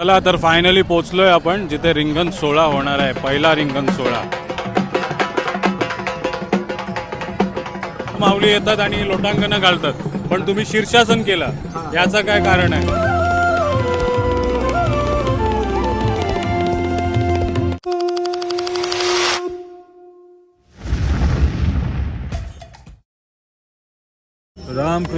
चला तर फायनली पोचलोय आपण जिथे रिंगण सोहळा होणार आहे पहिला रिंगण सोहळा. माऊली येतात आणि लोटांगण घालतात पण तुम्ही शीर्षासन केला याचं काय कारण आहे?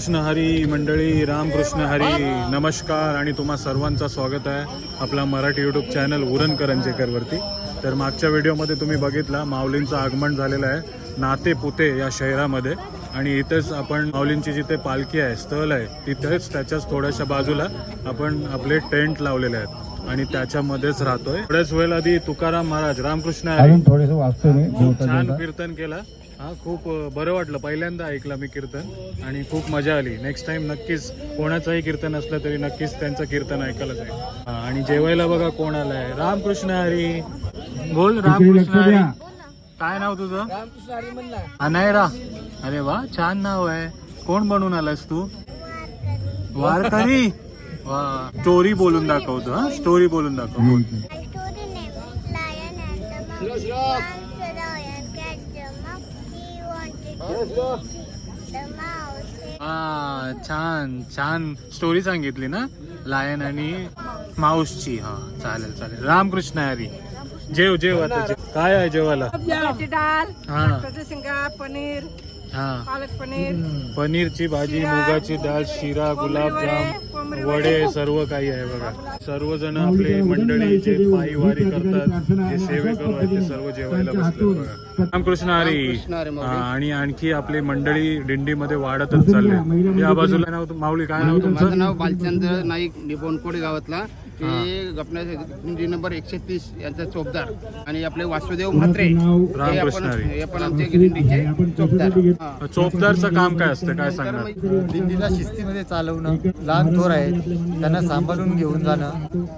रामकृष्ण हरी मंडळी रामकृष्ण हरी नमस्कार आणि तुम्हा सर्वांचं स्वागत आहे आपला मराठी यूट्यूब चॅनल उरण करंजेकरवरती. तर मागच्या व्हिडिओमध्ये तुम्ही बघितला माऊलींचं आगमन झालेलं आहे नाते पुते या शहरामध्ये. आणि इथेच आपण माऊलींची जिथे पालखी आहे स्थळ आहे तिथेच त्याच्याच थोड्याशा बाजूला आपण आपले टेंट लावलेले आहेत. आणि त्याच्यामध्येच राहतोय. थोड्याच वेळ आधी तुकाराम महाराज रामकृष्ण हरी. थोडेस वाचतो जेवता छान कीर्तन केला. हा खूप बरं वाटलं. पहिल्यांदा ऐकलं मी कीर्तन आणि खूप मजा आली. नेक्स्ट टाइम नक्कीच कोणाचंही कीर्तन असलं तरी नक्कीच त्यांचं कीर्तन ऐकायला जाईल आणि जेवायला बघा कोण आलाय. रामकृष्ण हरी. बोल रामकृष्ण हरी. काय नाव तुझं? अनायरा. अरे वा छान नाव आहे. कोण बनून आलास तू? वारकरी. वा स्टोरी बोलून दाखवतो हा. स्टोरी बोलून दाखव. हा छान छान स्टोरी सांगितली ना? लायन आणि माऊसची हा चालेल चालेल. रामकृष्ण हरी. जेव जेव आता जेव. काय आहे जेवायला? डाळ हा. शिंगा पनीर. हा पालक पनीर पनीरची भाजी मुगाची डाळ शिरा गुलाबजाम वडे सर्व काही आहे बघा. सर्वजण आपले मंडळी जे पायी वारी करतात जे सेवेकरू आहेत ते सर्व जेवायला बसले बघा. रामकृष्ण हरी. हा, आणि आणखी आपली मंडळी दिंडीमध्ये वाढतच चालले या बाजूला नाव माऊली काय नाव तुमचं? माझं नाव बालचंद्र नाईक निबोनकोडे गावातला. ते नंबर एकशे तीस यांचा चोपदार आणि आपले वासुदेव म्हात्रे हे आपण. हे पण आमचे चोपदार. हा. चोपदारचं काम काय असतं? काय सांगणार? दिंडीला शिस्तीमध्ये चालवणं लहान थोर आहेत त्यांना सांभाळून घेऊन जाणं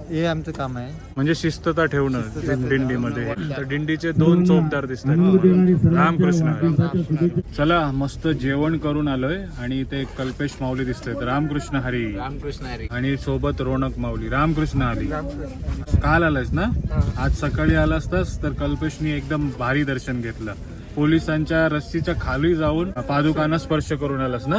हे आमचं काम आहे. म्हणजे शिस्तता ठेवणं दिंडीमध्ये. तर दिंडीचे दोन चोपदार दिसतात. रामकृष्ण. हरी. चला मस्त जेवण करून आलोय आणि इथे एक कल्पेश माऊली दिसतोय रामकृष्ण हरी. रामकृष्ण हरी. आणि सोबत रोनक माऊली. रामकृष्ण हरी काल आलास ना? आज सकाळी आला असतास तर कल्पेशनी एकदम भारी दर्शन घेतलं. पोलिसांच्या रस्सीच्या खाली जाऊन पादुकांना स्पर्श करून आलास ना?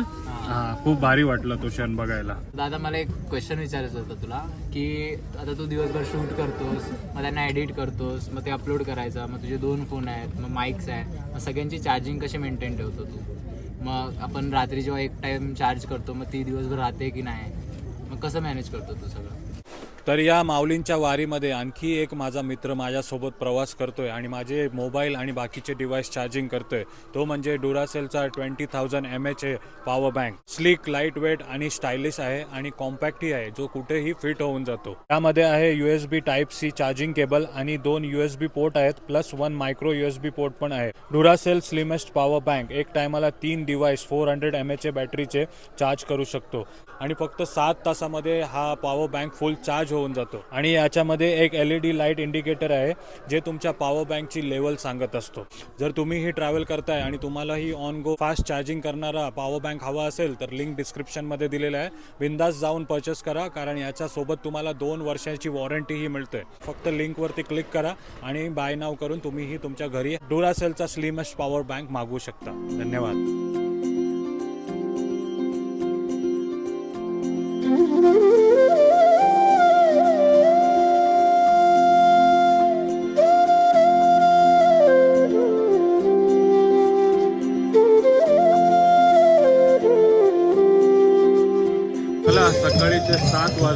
हा. खूप भारी वाटलं तो क्षण बघायला. दादा मला एक क्वेश्चन विचारायचं होतं तुला की आता तू दिवसभर शूट करतोस मग त्यांना एडिट करतोस मग ते अपलोड करायचं मग तुझे दोन फोन आहेत मग माईक्स आहे मग सगळ्यांची चार्जिंग कशी मेंटेन ठेवतो तू? मग आपण रात्री जेव्हा एक टाइम चार्ज करतो मग ती दिवसभर राहते की नाही? मग कसं मॅनेज करतो तू सगळं? तर या माऊलींच्या वारीमध्ये आणखी एक माझा मित्र माझ्यासोबत प्रवास करतोय आणि माझे मोबाईल आणि बाकीचे डिव्हाइस चार्जिंग करतोय. तो म्हणजे डुरासेलचा twenty thousand M H A power bank. Slick light weight आणि स्टायलिश आहे आणि कॉम्पॅक्टही आहे जो कुठेही फिट होऊन जातो. त्यामध्ये आहे U S B type C charging cable आणि दोन यू एस बी पोर्ट आहेत plus one micro U S B port पण आहे. डुरासेल स्लिमेस्ट पॉवर बँक एक टायमाला तीन device four hundred M H A बॅटरीचे चार्ज करू शकतो. आणि फक्त सात तासामध्ये हा पॉवर बँक फुल चार्ज होऊन जातो. आणि याच्यामध्ये एक L E D light indicator आहे जे तुमच्या पॉवर बँकची लेवल सांगत असतो. जर तुम्ही ही ट्रॅव्हल करताय आणि तुम्हाला ही ऑन गो फास्ट चार्जिंग करणारा पॉवर बँक हवा असेल तर लिंक डिस्क्रिप्शनमध्ये दिलेला आहे. बिंदास जाऊन परचेस करा कारण याच्यासोबत तुम्हाला दोन वर्षाची वॉरंटीही मिळते. फक्त लिंकवरती क्लिक करा आणि बाय नाव करून तुम्हीही तुमच्या घरी डुरासेलचा स्लिमस्ट पॉवर बँक मागवू शकता. धन्यवाद.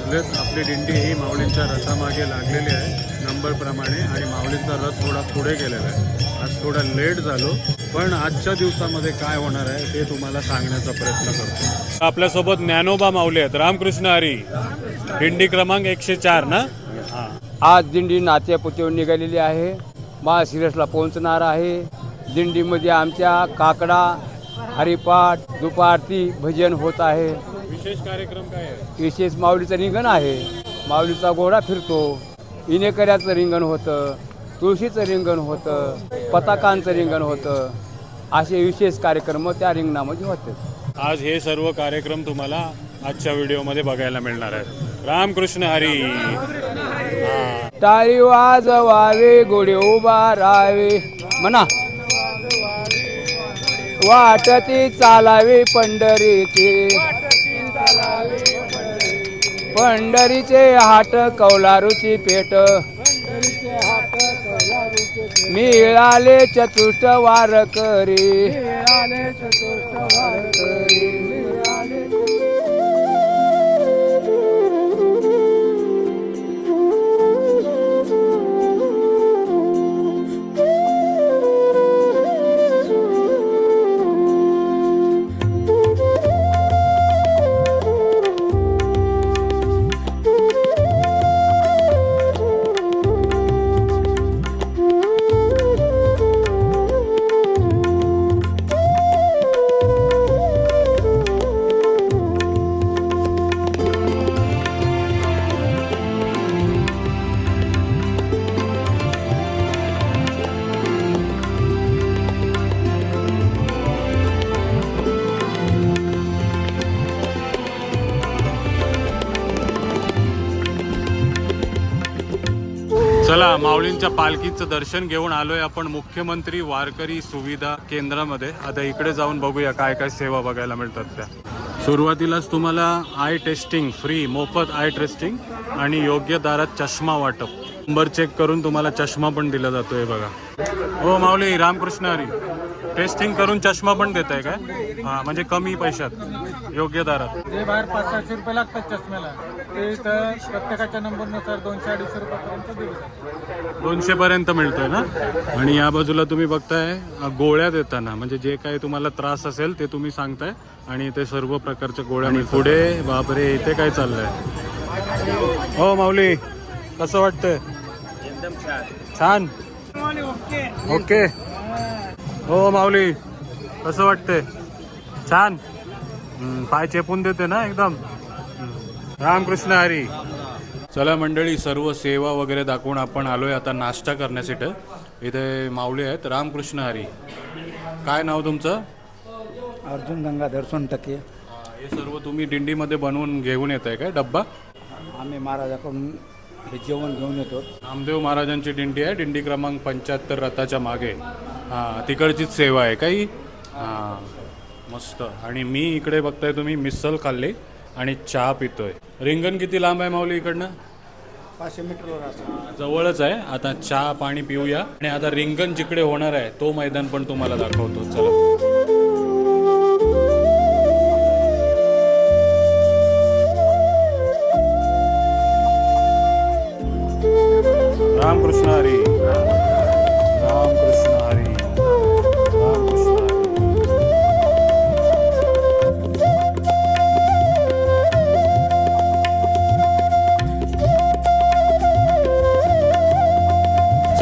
वाजलेत आपली दिंडी ही माऊलींच्या रथामागे लागलेली आहे नंबरप्रमाणे आणि माऊलींचा रथ थोडा पुढे गेलेला आहे. आज थोडा लेट झालो पण आजच्या दिवसामध्ये काय होणार आहे ते तुम्हाला सांगण्याचा प्रयत्न करतो. आपल्यासोबत ज्ञानोबा माऊली आहेत. रामकृष्ण हरी. दिंडी क्रमांक एकशे चार ना? आज दिंडी नात्या पुतेवर निघालेली आहे. महाशिरसला पोहोचणार आहे. दिंडीमध्ये आमच्या काकडा हरिपाठ दुपारती भजन होत आहे. विशेष कार्यक्रम काय आहे? विशेष माऊलीचं रिंगण आहे. माऊलीचा घोडा फिरतो. इनेकऱ्याचं रिंगण होतं. तुळशीचं रिंगण होतं. पताकांचं रिंगण होतं. असे विशेष कार्यक्रम त्या रिंगणामध्ये होते. आज हे सर्व कार्यक्रम तुम्हाला आजच्या व्हिडिओमध्ये बघायला मिळणार आहेत. रामकृष्ण हरी. टाळी वाजवावे गुढी उभा राहावे. म्हणा. वाटती चालावी पंढरीची. पंढरीचे हाट कौलारूची पेट. मिळाले चतुष्ट वारकरी. चला माऊलींच्या पालखीचं दर्शन घेऊन आलोय आपण मुख्यमंत्री वारकरी सुविधा केंद्रामध्ये. आता इकडे जाऊन बघूया काय काय सेवा बघायला मिळतात त्या. सुरुवातीलाच तुम्हाला आय टेस्टिंग फ्री मोफत आय टेस्टिंग आणि योग्य दारात चष्मा वाटप. नंबर चेक करून तुम्हाला चष्मा पण दिला जातोय बघा. हो माऊली रामकृष्ण हरी. टेस्टिंग करून चष्मा पण देत आहे काय? हा म्हणजे कमी पैशात योग्य दारात. बाहेर पाच सातशे रुपये लागतात चष्म्याला. ते इथं प्रत्येकाच्या नंबरनुसार दोनशे अडीचशे रुपयापर्यंत दोनशे पर्यंत मिळतोय ना? आणि या बाजूला तुम्ही बघताय अ, गोळ्या देताना म्हणजे जे काही तुम्हाला त्रास असेल ते तुम्ही सांगताय आणि ते सर्व प्रकारच्या गोळ्या आणि पुढे बापरे इथे काय चाललंय? हो माऊली कसं वाटतंय? छान. ओके. हो माऊली कसं वाटतंय? छान? हम्म, पाय चेपून देते ना एकदम. रामकृष्ण हरी. चला मंडळी सर्व सेवा वगैरे दाखवून आपण आलोय आता नाश्ता करण्यासाठी. इथे माऊली आहेत. रामकृष्ण हरी. काय नाव तुमचं? अर्जुन गंगाधर सोनटके. हे सर्व तुम्ही दिंडीमध्ये बनवून घेऊन येत आहे काय? डब्बा? आम्ही महाराजाकडून हे जेवण घेऊन येतो. नामदेव महाराजांची दिंडी आहे. दिंडी क्रमांक पंच्याहत्तर रथाच्या मागे. हां तिकडचीच सेवा आहे काही? हां मस्त. आणि मी इकडे बघताय तुम्ही मिसल खाल्ली आणि चहा पितोय. रिंगण किती लांब आहे माऊली इकडनं? पाचशे मीटरवर असतो जवळच आहे. आता चहा पाणी पिऊया. आणि आता रिंगण जिकडे होणार आहे तो मैदान पण तुम्हाला दाखवतो. चला.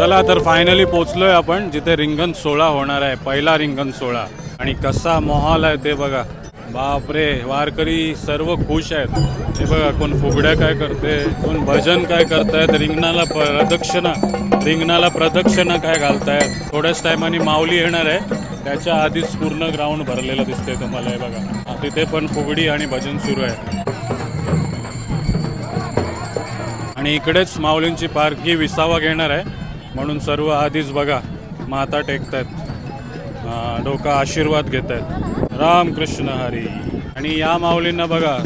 चला तर फायनली पोचलोय आपण जिथे रिंगण सोहळा होणार आहे पहिला रिंगण सोहळा. आणि कसा मोहाल आहे ते बघा. बापरे वारकरी सर्व खुश आहेत. हे बघा कोण फुगड्या काय करते कोण भजन काय करतायत रिंगणाला प्रदक्षिणा रिंगणाला प्रदक्षिणा काय घालतायत. थोड्याच टायमाने माऊली येणार आहे. त्याच्या आधीच पूर्ण ग्राउंड भरलेलं दिसतंय तुम्हाला हे बघा. तिथे पण फुगडी आणि भजन सुरू आहे. आणि इकडेच माऊलींची पारखी विसावा घेणार आहे. म्हणून सर्व आधीच बघा माता टेकतायत. हा, डोका आशीर्वाद घेत आहेत रामकृष्ण हरी. आणि या माऊलींना बघा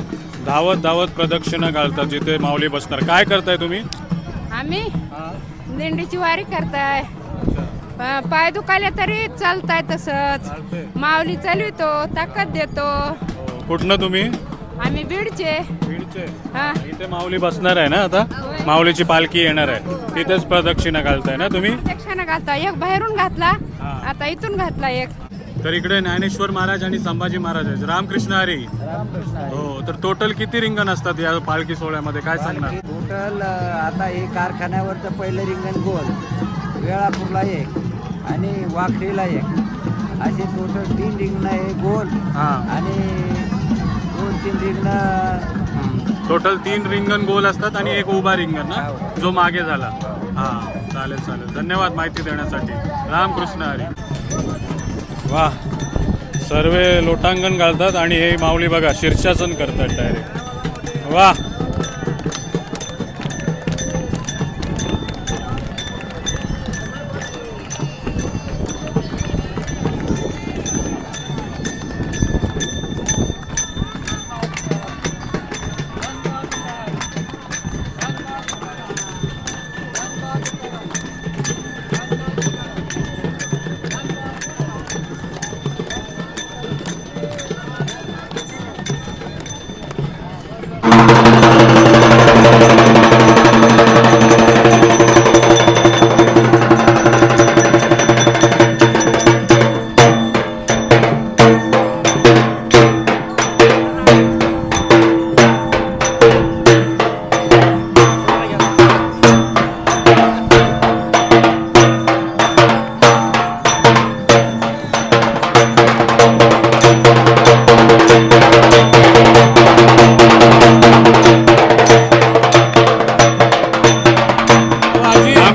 धावत धावत प्रदक्षिणा घालतात जिथे माऊली बसणार. काय करताय तुम्ही? आम्ही दिंडीची वारी करताय. पाय दुखायला तरी चालताय तसंच. माऊली चालवितो ताकद देतो. कुठनं तुम्ही? आम्ही बीडचे. हा. इथे माऊली बसणार आहे ना आता? माऊलीची पालखी येणार आहे. तिथेच प्रदक्षिणा घालताय ना तुम्ही? प्रदक्षिणा घालता. एक बाहेरून घातला हा. आता इथून घातला एक. तर इकडे ज्ञानेश्वर महाराज आणि संभाजी महाराज आहेत. रामकृष्ण हरी. हो तर टोटल किती रिंगण असतात या पालखी सोहळ्यामध्ये? काय सांगणार? टोटल आता हे कारखान्यावरचं पहिलं रिंगण गोल. वेळापूरला एक आणि वाखरीला एक. असे टोटल तीन रिंगणं आहे गोल हा. आणि दोन तीन रिंगणं टोटल तीन रिंगण गोल असतात आणि एक उभा रिंगण ना जो मागे झाला. हा चालेल चालेल. धन्यवाद माहिती देण्यासाठी. रामकृष्ण हरी. वा. सर्व लोटांगण घालतात आणि हे माऊली बघा शीर्षासन करतात डायरेक्ट वा.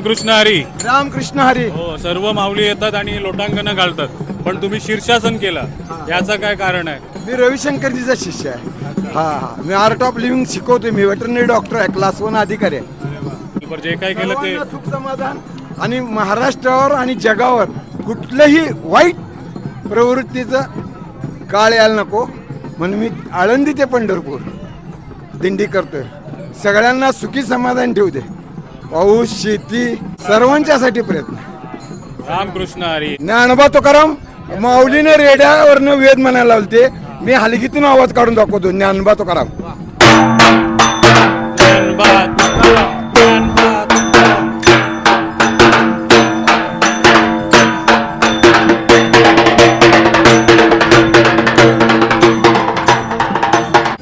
रामकृष्ण हरी. रामकृष्ण हरी. हो सर्व माऊली येतात आणि लोटांगण घालतात. पण तुम्ही शीर्षासन केलं. याचं काय कारण आहे? मी रविशंकरजीचा शिष्य आहे. हा हा. मी आर्ट ऑफ लिव्हिंग शिकवतोय. मी वेटरनरी डॉक्टर आहे. क्लास वन अधिकारी आहे. बरं, जे काय केलं ते सर्वांना सुख समाधान आणि महाराष्ट्रावर आणि जगावर कुठलंही वाईट प्रवृत्तीचं काळ यायला नको. म्हणून मी आळंदी ते पंढरपूर. दिंडी करतोय. सगळ्यांना सुखी समाधान ठेवू दे. पाऊस शेती सर्वांच्यासाठी प्रयत्न. रामकृष्ण हरी. ज्ञानोबा तुकाराम माऊलीने रेड्यावरनं वेद म्हणायला लावते मी हलगीतून आवाज काढून दाखवतो. ज्ञानोबा तुकाराम.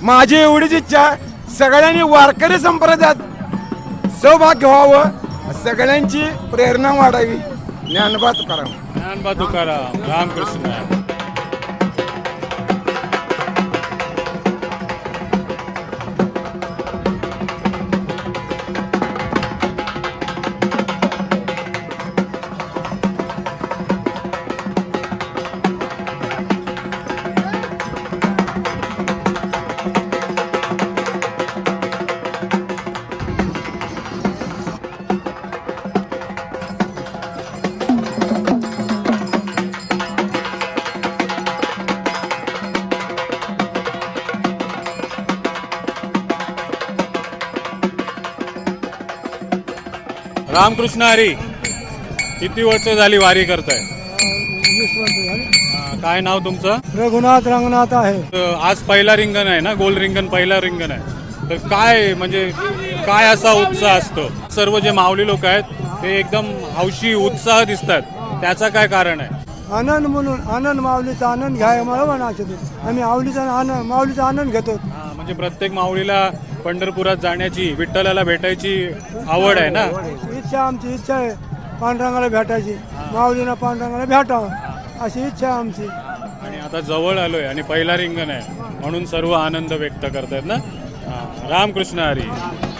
माझी एवढीच इच्छा सगळ्यांनी वारकरी संप्रदायात सहभाग व्हावं सगळ्यांची प्रेरणा वाढावी. ज्ञानबा तुकाराम ज्ञानबा तुकाराम रामकृष्ण. रामकृष्ण हरी किती वर्ष झाली वारी करताय? काय नाव तुमचं? रघुनाथ रंगनाथ आहे. तर आज पहिला रिंगण आहे ना गोल रिंगण पहिला रिंगण आहे. तर काय म्हणजे काय असा उत्साह असतो? सर्व जे माऊली लोक आहेत ते एकदम हौशी उत्साह दिसतात. त्याचं काय कारण आहे? आनंद म्हणून आनंद माऊलीचा आनंद घ्याय मला म्हणायचे ते. आम्ही आवलीचा आनंद माऊलीचा आनंद घेतो. हा, म्हणजे प्रत्येक माऊलीला पंढरपुरात जाण्याची विठ्ठलाला भेटायची आवड आहे ना? इच्छा आमची इच्छा आहे पांडुरंगाला भेटायची. माऊलीनं पांडुरंगाला भेटावं अशी इच्छा आहे आमची. आणि आता जवळ आलोय आणि पहिला रिंगण आहे. म्हणून सर्व आनंद व्यक्त करतायत ना? हा,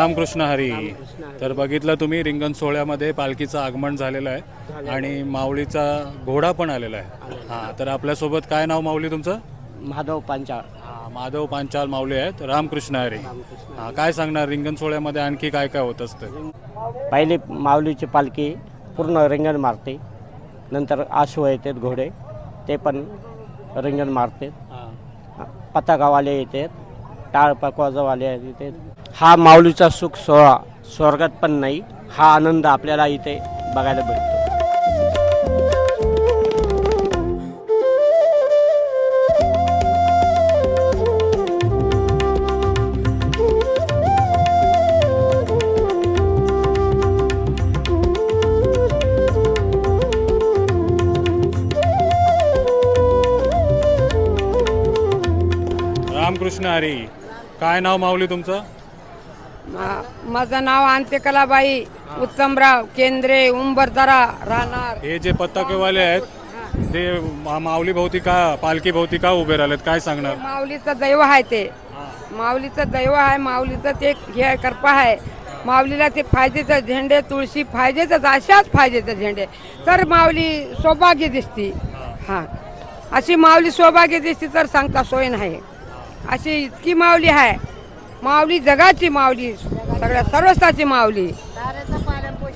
रामकृष्ण हरी. रामकृष्ण हरी. तर बघितलं तुम्ही रिंगण सोहळ्यामध्ये पालखीचं आगमन झालेलं आहे आणि माऊलीचा घोडा पण आलेला आहे. हां तर आपल्यासोबत काय नाव माऊली तुमचं? माधव पांचाळ. हां माधव पांचाल माऊली आहेत. रामकृष्ण हरी. हां काय सांगणार रिंगण सोहळ्यामध्ये आणखी काय काय होत असतं? पहिली माऊलीची पालखी पूर्ण रिंगण मारते. नंतर आशू येतात घोडे ते पण रिंगण मारते. पताकावाले येतात टाळ पकवाजवाले येतात. हा माऊलीचा सुख सोहळा स्वर्गात पण नाही हा आनंद आपल्याला इथे बघायला भेटतो. रामकृष्ण हरी काय नाव माऊली तुमचं? माझं नाव अंत्यकलाबाई उत्तमराव केंद्रे उंबरदरा राहणार. हे जे पताकेवाले आहेत ते मा- माऊली भोवती का पालखी भोवती का उभे राहिलेत? काय सांगणार? माऊलीचं दैव आहे ते. माऊलीचं दैव आहे माऊलीचं ते हे आहे, कृपा आहे. माऊलीला ते फायद्याचे झेंडे तुळशी फायद्याचंच अशाच फायद्याचे झेंडे. तर माऊली सौभाग्य दिसती. हां. अशी माऊली सौभाग्य दिसती तर सांगता सोय नाही. अशी इतकी माऊली आहे. माऊली जगाची माऊली सगळ्या सर्वस्ताची माऊली.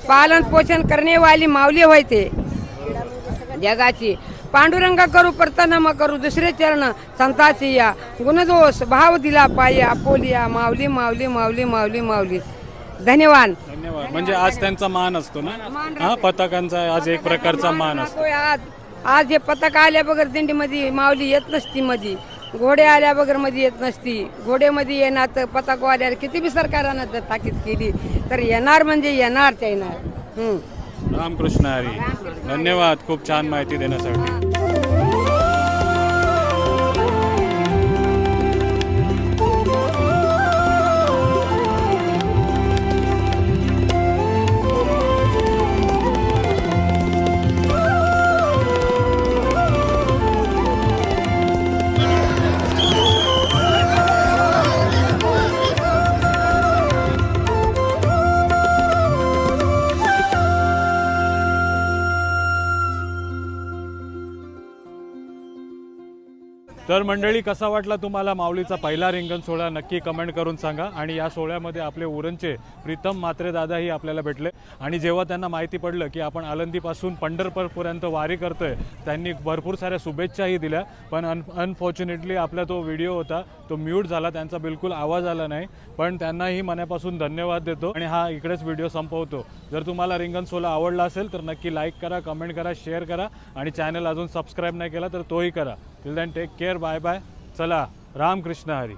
पालन पोषण करण्यावाली माऊली होय ते. जगाची. पांडुरंगा करू प्रतनम करू दुसरे चरण संताची या. गुणदोष भाव दिला पायी आपोलिया माऊली माऊली माऊली माऊली माऊली. धन्यवाद. धन्यवाद. म्हणजे आज त्यांचा मान असतो ना? हा पताकांचा आज एक प्रकारचा मान असतो. आज. आज हे पताक आल्या बगर दिंडीमध्ये माऊली येत नसती मध्ये घोडे आल्या वगैरे मध्ये येत नसती. घोडेमध्ये येणार तर पताको आल्यावर किती बी सरकारानं जर ताकीद केली तर येणार म्हणजे येणारच येणार. हम्म. रामकृष्ण हरी धन्यवाद. खूप छान माहिती देण्यासाठी. तर मंडळी कसा वाटला तुम्हाला माऊलीचा पहिला रिंगण सोहळा? नक्की कमेंट करून सांगा. आणि या सोहळ्यामध्ये आपले उरणचे प्रीतम मात्रे दादाही आपल्याला भेटले. आणि जेव्हा त्यांना माहिती पडलं की आपण आलंदीपासून पंढरपूरपर्यंत वारी करतोय त्यांनी भरपूर साऱ्या शुभेच्छाही दिल्या. पण अन अनफॉर्च्युनेटली आपला तो व्हिडिओ होता तो म्यूट झाला त्यांचा बिलकुल आवाज आला नाही. पण त्यांनाही मनापासून धन्यवाद देतो. आणि हा इकडेच व्हिडिओ संपवतो. जर तुम्हाला रिंगण सोहळा आवडला असेल तर नक्की लाईक करा कमेंट करा शेअर करा. आणि चॅनल अजून सबस्क्राईब नाही केला तर तोही करा. Till then take care bye bye. चला रामकृष्ण हरी.